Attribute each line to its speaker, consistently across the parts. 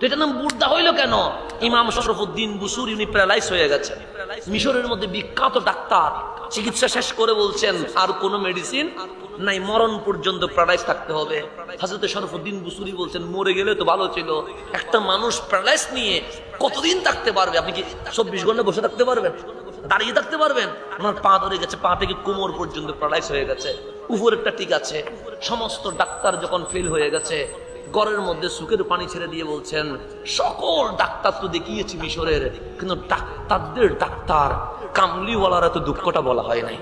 Speaker 1: তো এটার নাম বুর্দা হইল কেন? ইমাম শরফুদ্দিন বুসুর ইনি প্যারালাইজ হয়ে গেছে মিশরের মধ্যে বিখ্যাত ডাক্তার, চিকিৎসা শেষ করে বলছেন, আর কোনো মেডিসিন নাই, মরণ পর্যন্ত প্যারালাইজ থাকতে হবে। হাজরত শরফুদ্দিন বুসুরি বলছেন, মরে গেলে তো ভালো ছিল। একটা মানুষ প্যারালাইজ নিয়ে কতদিন থাকতে পারবে? আপনি কি চব্বিশ ঘণ্টা বসে থাকতে পারবেন? দাঁড়িয়ে থাকতে পারবেন? ওনার পা ধরে গেছে, পা থেকে কোমর পর্যন্ত প্যারালাইজ হয়ে গেছে। উপরেরটা ঠিক আছে। সমস্ত ডাক্তার যখন ফেল হয়ে গেছে গড়ের মধ্যে সুখের পানি ছেড়ে দিয়ে বলছেন, সকল ডাক্তার তো দেখিয়েছি মিশরের, কিন্তু ডাক্তারদের ডাক্তার, কামলিওয়ালার এত দুঃখটা বলা হয় নাই।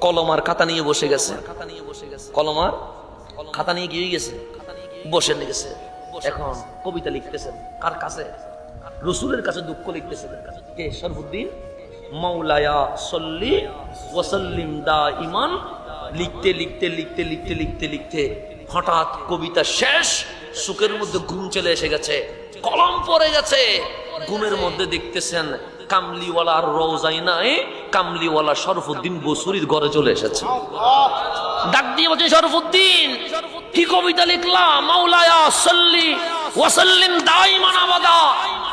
Speaker 1: কলমার খাতা নিয়ে বসে গেছে। কলমার খাতা নিয়ে গিয়ে গেছে। বসে গেছে। এখন কবিতা লিখতেছেন। কার কাছে? রসুলের কাছে দুঃখ লিখতেছেন। কে? সরফুদ্দিন মৌলায়া সল্লি ওয়াসাল্লিম দা ইমান লিখতে লিখতে লিখতে লিখতে লিখতে লিখতে হঠাৎ কবিতা শেষ, সুখের মধ্যে ঘুম চলে এসে গেছে, কলম পড়ে গেছে। ঘুমের মধ্যে দেখতেছেন কামলিওয়ালার রোজাই নাই, কামলিওয়ালা শরফুদ্দিন বসুরির ঘরে চলে এসেছে। ডাক দিয়ে বলছে, শরফুদ্দিন, কি কবিতা লিখলাম? মাওলায়া সল্লি ওয়াসাল্লিম দাইমান আবাদা।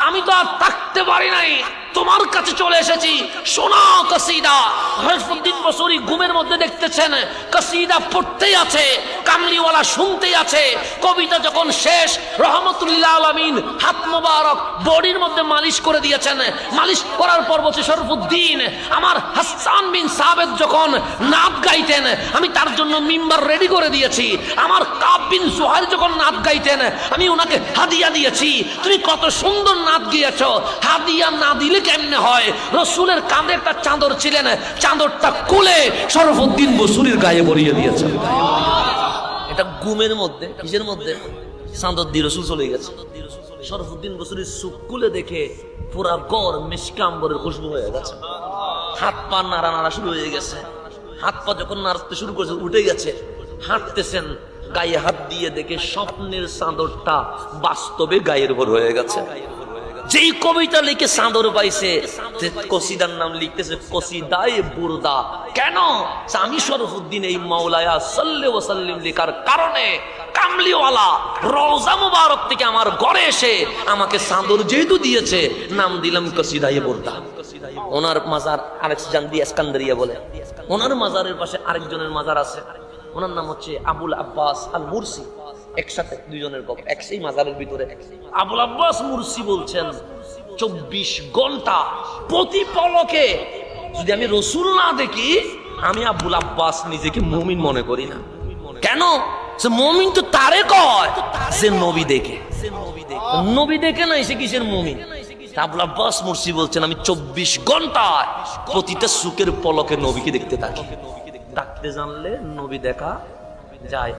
Speaker 1: আমি তো আর থাকতে পারি নাই, তোমার কাছে চলে এসেছি। সোনা কসিদা। হরফুদ্দিন বসুরি ঘুমের মধ্যে দেখতেছেন, কসিদা পড়তেই আছে। কামলিওয়ালা শুনতেই আছে। কবিতা যখন শেষ রহমতুল্লাহ আলমিন হাত মোবারক বডির মধ্যে মালিশ করে দিয়েছেন। মালিশ করার পর বলছে, শরফুদ্দিন, আমার হাসান বিন সাবেদ যখন নাচ গাইতেন, আমি তার জন্য মিম্বার রেডি করে দিয়েছি। আমার কাব বিন সোহার যখন নাচ গাইতেন, আমি ওনাকে হাদিয়া দিয়েছি। তুমি কত সুন্দর নাচ গিয়েছ। হাদিয়া না দিলে কেমনে হয়? রসুলের কাঁধে একটা চাদর ছিলেন, চাদরটা কুলে শরফুদ্দিন বসুরির গায়ে বরিয়ে দিয়েছে এটা গুমের মধ্যে, কিসের মধ্যে? দিয়ে রসুল চলে গেছে। শরফুদ্দিন বসুরির সুখ খুলে দেখে পুরা গড় মিসকাম্বরের খুশবু হয়ে গেছে। হাত পা নাড়া নাড়া শুরু হয়ে গেছে। হাত পা যখন নাড়তে শুরু করেছে, উঠে গেছে। হাঁটতেছেন, গায়ে হাত দিয়ে দেখে স্বপ্নের চাদরটা বাস্তবে গায়ের ভর হয়ে গেছে। যেই কবিতা লিখে চাঁদর পাইছে কসিদার নাম লিখতেছে কসিদায় বুরদা। কেন? আমি শরফুদ্দিন এই মাওলায়া সাল্লে ওসাল্লিম লেখার কারণে কামলিওয়ালা রওজা মুবারক থেকে আমার ঘরে এসে আমাকে চাঁদর যেহেতু দিয়েছে, নাম দিলাম কসিদায় বুরদা। ওনার মাজার আরেক জান্দি এসকান্দারিয়া বলে। ওনার মাজারের পাশে আরেকজনের মাজার আছে। ওনার নাম হচ্ছে আবুল আব্বাস আল মুরসি একসাথে, দুইজনের গল্প এক সেই মাজারের ভিতরে। আবুল আব্বাস মুরসি বলছেন, চব্বিশ ঘণ্টা প্রতি পলকে যদি আমি রসুল না দেখি, আমি আবুল আব্বাস নিজেকে মুমিন মনে করি না। কেন? সে মমিন তো তারে কয় যে নবী দেখে। নবী দেখে নাই সে কিসের মমিন? আবুল আব্বাস মুরসি বলছেন, আমি চব্বিশ ঘন্টায় প্রতিটা সুখের পলকে নবীকে দেখতে থাকি। ডাকতে জানলে নবী দেখা যায়।